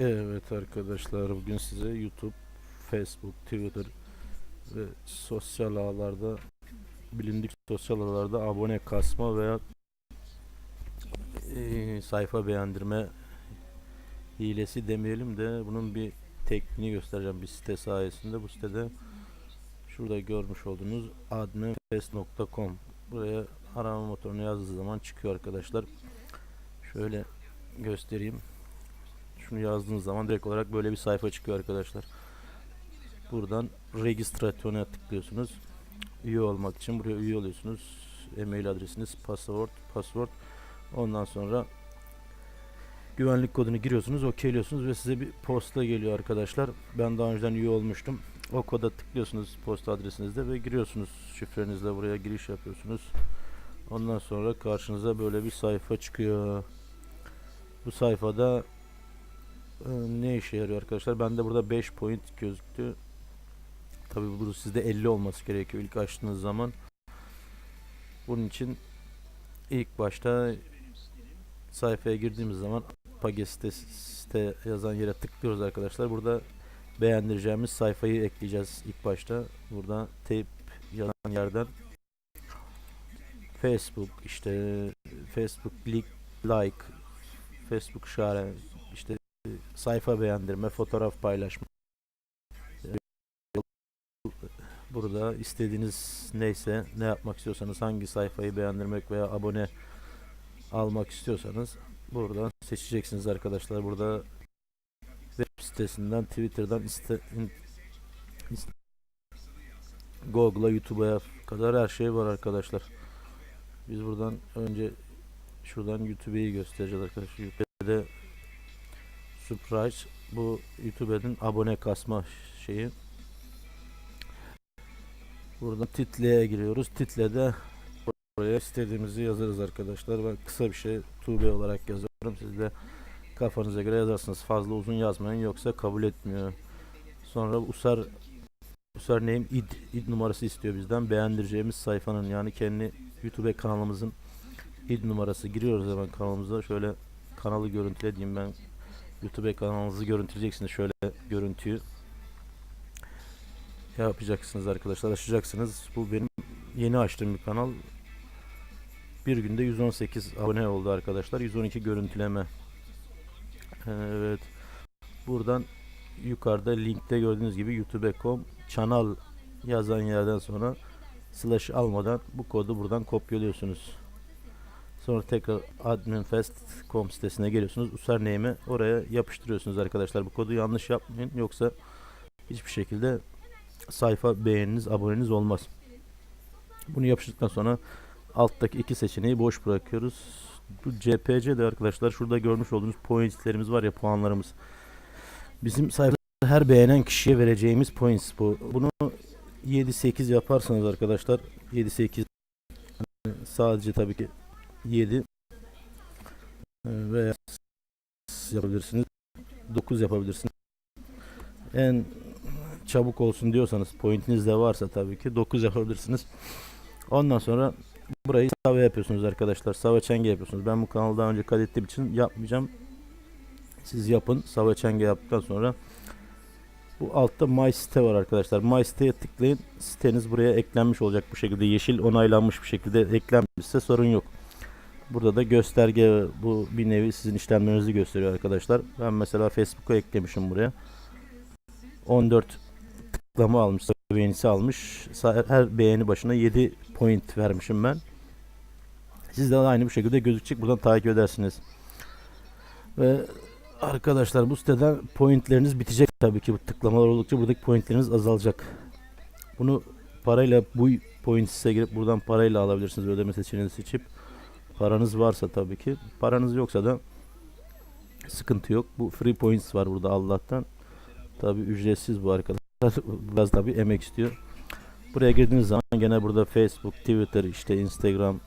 Evet arkadaşlar bugün size YouTube, Facebook, Twitter ve sosyal ağlarda bilindik sosyal ağlarda abone kasma veya eee, sayfa beğendirme hilesi demeyelim de bunun bir tekniğini göstereceğim bir site sayesinde. Bu sitede şurada görmüş olduğunuz adminfest.com buraya arama motoruna yazdığı zaman çıkıyor arkadaşlar. Şöyle göstereyim şunu yazdığınız zaman direkt olarak böyle bir sayfa çıkıyor arkadaşlar. Buradan registrasyona tıklıyorsunuz. Üye olmak için buraya üye oluyorsunuz. E-mail adresiniz, password, password. Ondan sonra güvenlik kodunu giriyorsunuz, okeyliyorsunuz ve size bir posta geliyor arkadaşlar. Ben daha önceden üye olmuştum. O koda tıklıyorsunuz posta adresinizde ve giriyorsunuz şifrenizle buraya giriş yapıyorsunuz. Ondan sonra karşınıza böyle bir sayfa çıkıyor. Bu sayfada ne işe yarıyor arkadaşlar? Bende burada 5 point gözüktü. Tabii bu sizde 50 olması gerekiyor ilk açtığınız zaman. Bunun için ilk başta sayfaya girdiğimiz zaman Page site, yazan yere tıklıyoruz arkadaşlar. Burada beğendireceğimiz sayfayı ekleyeceğiz ilk başta. Burada tape yazan yerden Facebook işte Facebook like, Facebook share işte sayfa beğendirme, fotoğraf paylaşma. Burada istediğiniz neyse, ne yapmak istiyorsanız, hangi sayfayı beğendirmek veya abone almak istiyorsanız buradan seçeceksiniz arkadaşlar. Burada web sitesinden, Twitter'dan, Google'a, YouTube'a kadar her şey var arkadaşlar. Biz buradan önce şuradan YouTube'yi göstereceğiz arkadaşlar. YouTube'de Surprise bu YouTube'un abone kasma şeyi. Buradan titleye giriyoruz. Titlede buraya istediğimizi yazarız arkadaşlar. Ben kısa bir şey Tuğbe olarak yazıyorum. Siz de kafanıza göre yazarsınız. Fazla uzun yazmayın yoksa kabul etmiyor. Sonra usar username id id numarası istiyor bizden. Beğendireceğimiz sayfanın yani kendi YouTube kanalımızın id numarası giriyoruz hemen kanalımıza. Şöyle kanalı görüntüle diyeyim ben YouTube kanalınızı görüntüleyeceksiniz. Şöyle görüntüyü yapacaksınız arkadaşlar açacaksınız. Bu benim yeni açtığım bir kanal. Bir günde 118 abone oldu arkadaşlar. 112 görüntüleme. Evet. Buradan yukarıda linkte gördüğünüz gibi youtube.com channel yazan yerden sonra slash almadan bu kodu buradan kopyalıyorsunuz Sonra tekrar adminfest.com sitesine geliyorsunuz. Username'i oraya yapıştırıyorsunuz arkadaşlar. Bu kodu yanlış yapmayın. Yoksa hiçbir şekilde sayfa beğeniniz, aboneniz olmaz. Bunu yapıştırdıktan sonra alttaki iki seçeneği boş bırakıyoruz. Bu CPC de arkadaşlar şurada görmüş olduğunuz pointslerimiz var ya puanlarımız. Bizim sayfada her beğenen kişiye vereceğimiz points bu. Bunu 7-8 yaparsanız arkadaşlar 7-8 sadece tabii ki 7 veya yapabilirsiniz 9 yapabilirsiniz. En çabuk olsun diyorsanız pointiniz de varsa tabii ki 9 yapabilirsiniz. Ondan sonra burayı save yapıyorsunuz arkadaşlar save çenge yapıyorsunuz. Ben bu kanalı daha önce kaydettiğim için yapmayacağım. Siz yapın save çenge yaptıktan sonra bu altta my site var arkadaşlar. My siteye tıklayın siteniz buraya eklenmiş olacak bu şekilde yeşil onaylanmış bir şekilde eklenmişse sorun yok Burada da gösterge bu bir nevi sizin işlemlerinizi gösteriyor arkadaşlar. Ben mesela Facebook'a eklemişim buraya. 14 tıklama almış, beğenisi almış. Her beğeni başına 7 point vermişim ben. Siz de aynı bu şekilde gözükecek. Buradan takip edersiniz. Ve arkadaşlar bu siteden pointleriniz bitecek tabii ki bu tıklamalar oldukça buradaki pointleriniz azalacak. Bunu parayla bu point size girip buradan parayla alabilirsiniz ödeme seçeneğini seçip. Paranız varsa tabii ki. Paranız yoksa da sıkıntı yok. Bu free points var burada Allah'tan. Tabii ücretsiz bu arkadaşlar. Biraz tabii emek istiyor. Buraya girdiğiniz zaman gene burada Facebook, Twitter, işte Instagram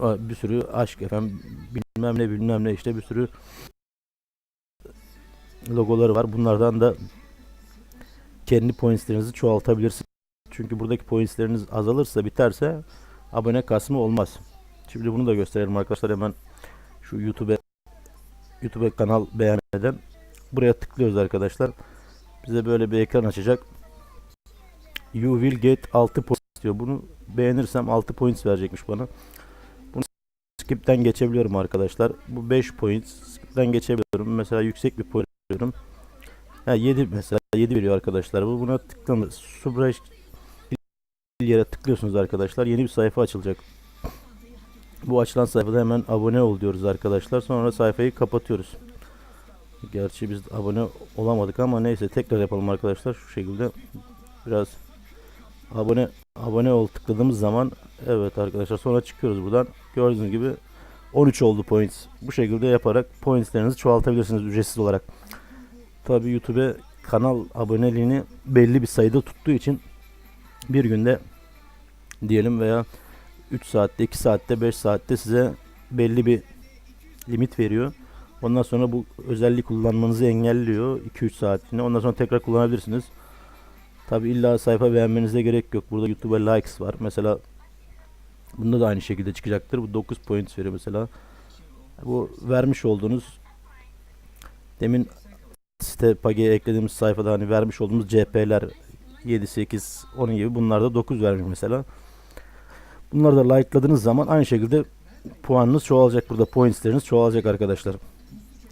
bir sürü aşk efendim bilmem ne bilmem ne işte bir sürü logoları var. Bunlardan da kendi pointslerinizi çoğaltabilirsiniz. Çünkü buradaki pointsleriniz azalırsa biterse abone kasma olmaz. Şimdi bunu da gösterelim arkadaşlar hemen şu YouTube'e YouTube'a kanal beğenmeden buraya tıklıyoruz arkadaşlar. Bize böyle bir ekran açacak. You will get 6 points diyor. Bunu beğenirsem 6 points verecekmiş bana. Bunu skip'ten geçebiliyorum arkadaşlar. Bu 5 points. Skip'ten geçebiliyorum. Mesela yüksek bir point veriyorum. Ha 7 mesela 7 veriyor arkadaşlar. Bu buna tıklanır. Subreş yere tıklıyorsunuz arkadaşlar. Yeni bir sayfa açılacak. Bu açılan sayfada hemen abone ol diyoruz arkadaşlar. Sonra sayfayı kapatıyoruz. Gerçi biz abone olamadık ama neyse tekrar yapalım arkadaşlar şu şekilde. Biraz abone abone ol tıkladığımız zaman evet arkadaşlar sonra çıkıyoruz buradan. Gördüğünüz gibi 13 oldu points. Bu şekilde yaparak pointslerinizi çoğaltabilirsiniz ücretsiz olarak. Tabi YouTube kanal aboneliğini belli bir sayıda tuttuğu için bir günde diyelim veya 3 saatte, 2 saatte, 5 saatte size belli bir limit veriyor. Ondan sonra bu özelliği kullanmanızı engelliyor 2-3 saatliğine. Ondan sonra tekrar kullanabilirsiniz. Tabi illa sayfa beğenmenize gerek yok. Burada YouTube'a likes var. Mesela bunda da aynı şekilde çıkacaktır. Bu 9 points veriyor mesela. Bu vermiş olduğunuz demin site page'ye eklediğimiz sayfada hani vermiş olduğumuz CP'ler 7, 8, 10 gibi bunlar da 9 vermiş mesela. Bunları da like'ladığınız zaman aynı şekilde puanınız çoğalacak burada. Pointsleriniz çoğalacak arkadaşlar.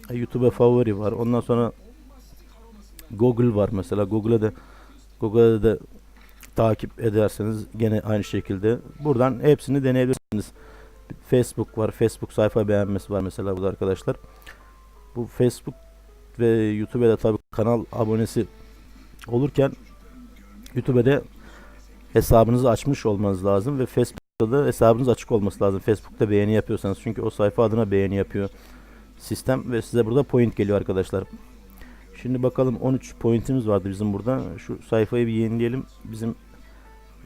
E, YouTube'a favori var. Ondan sonra Google var mesela. Google'a da Google'a da takip ederseniz gene aynı şekilde buradan hepsini deneyebilirsiniz. Facebook var. Facebook sayfa beğenmesi var mesela burada arkadaşlar. Bu Facebook ve YouTube'da da tabii kanal abonesi olurken YouTube'da hesabınızı açmış olmanız lazım ve Facebook'ta da hesabınız açık olması lazım. Facebook'ta beğeni yapıyorsanız çünkü o sayfa adına beğeni yapıyor sistem ve size burada point geliyor arkadaşlar. Şimdi bakalım 13 pointimiz vardı bizim burada. Şu sayfayı bir yenileyelim. Bizim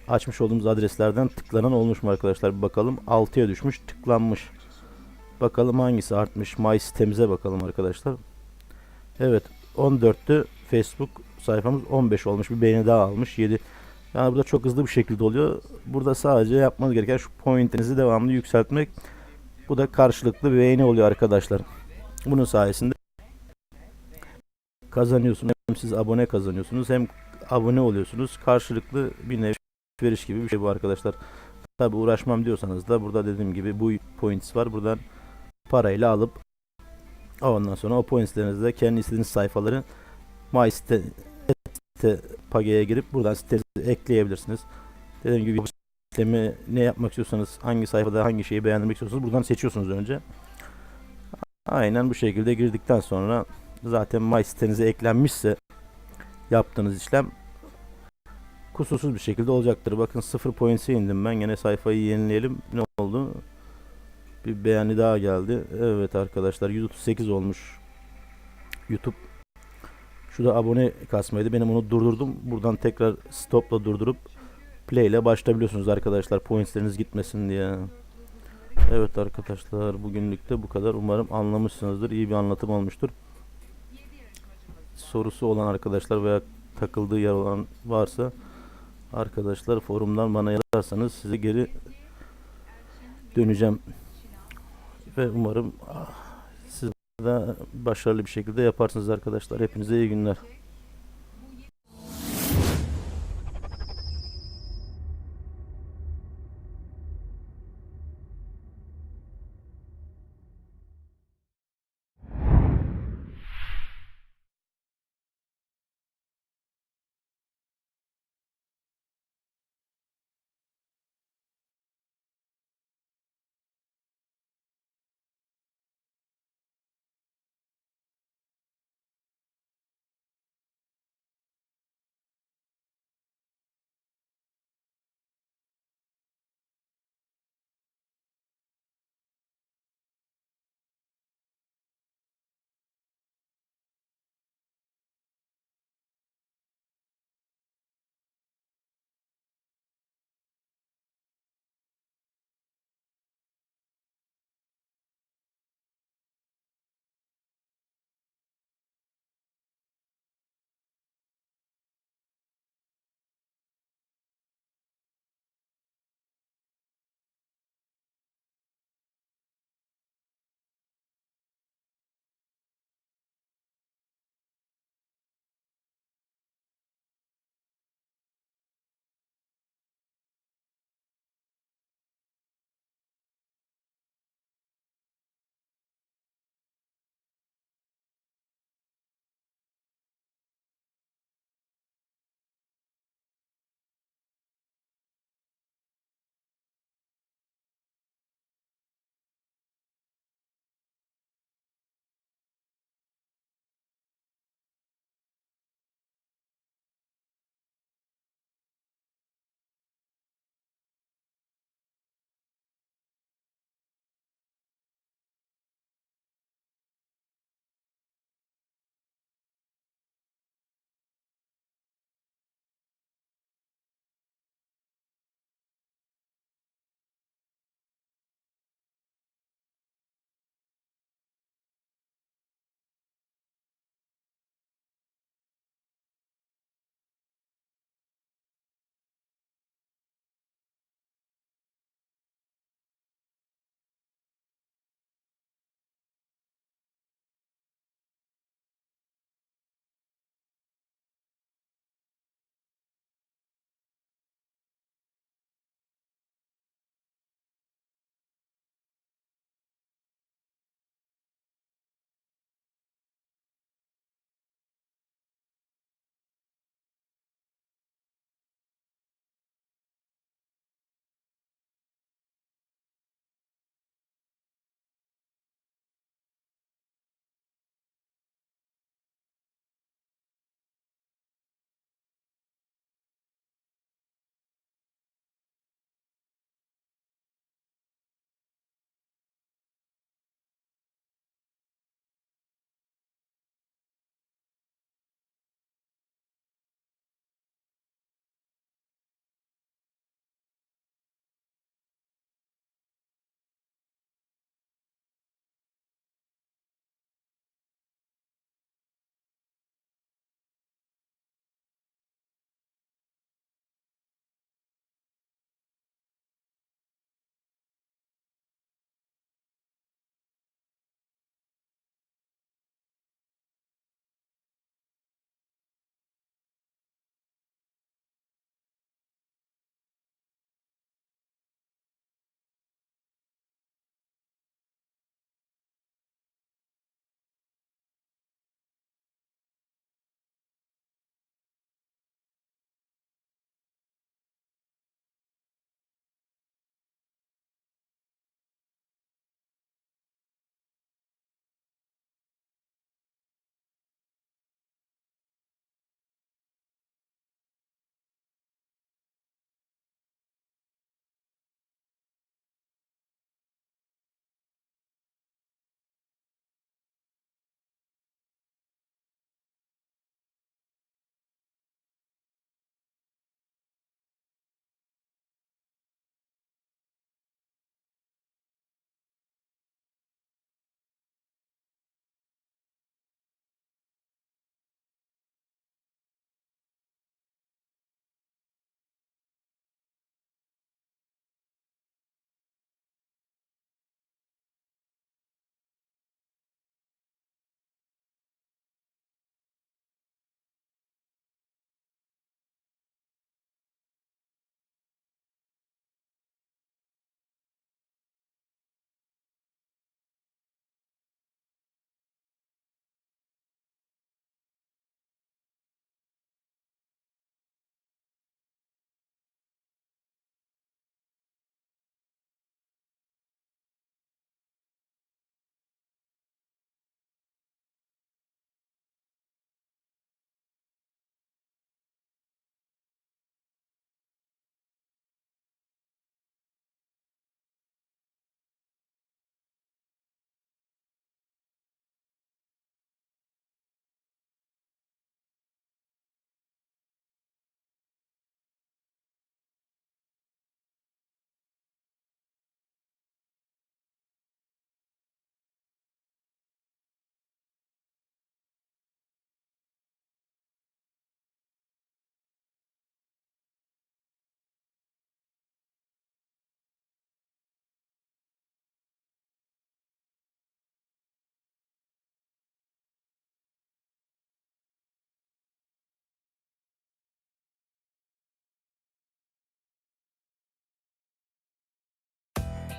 açmış olduğumuz adreslerden tıklanan olmuş mu arkadaşlar? Bir bakalım. 6'ya düşmüş, tıklanmış. Bakalım hangisi artmış. My sitemize bakalım arkadaşlar. Evet, 14'tü Facebook sayfamız 15 olmuş. Bir beğeni daha almış. 7 yani burada çok hızlı bir şekilde oluyor. Burada sadece yapmanız gereken şu pointinizi devamlı yükseltmek. Bu da karşılıklı bir beğeni oluyor arkadaşlar. Bunun sayesinde kazanıyorsunuz. Hem siz abone kazanıyorsunuz hem abone oluyorsunuz. Karşılıklı bir nevi veriş gibi bir şey bu arkadaşlar. Tabi uğraşmam diyorsanız da burada dediğim gibi bu points var. Buradan parayla alıp ondan sonra o pointslerinizi de kendi istediğiniz sayfaları My site, site page'ye girip buradan sitenizi ekleyebilirsiniz. Dediğim gibi bu sistemi ne yapmak istiyorsanız hangi sayfada hangi şeyi beğendirmek istiyorsanız buradan seçiyorsunuz önce. Aynen bu şekilde girdikten sonra zaten My sitenize eklenmişse yaptığınız işlem kusursuz bir şekilde olacaktır. Bakın 0 points'e indim ben. Yine sayfayı yenileyelim. Ne oldu? Bir beğeni daha geldi. Evet arkadaşlar 138 olmuş. YouTube Şurada abone kasmaydı. Benim onu durdurdum. Buradan tekrar stopla durdurup play ile başlayabiliyorsunuz arkadaşlar. Pointsleriniz gitmesin diye. Evet arkadaşlar bugünlük de bu kadar. Umarım anlamışsınızdır. İyi bir anlatım olmuştur. Sorusu olan arkadaşlar veya takıldığı yer olan varsa arkadaşlar forumdan bana yazarsanız size geri döneceğim. Ve umarım ah, de başarılı bir şekilde yaparsınız arkadaşlar. Hepinize iyi günler.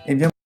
E, bir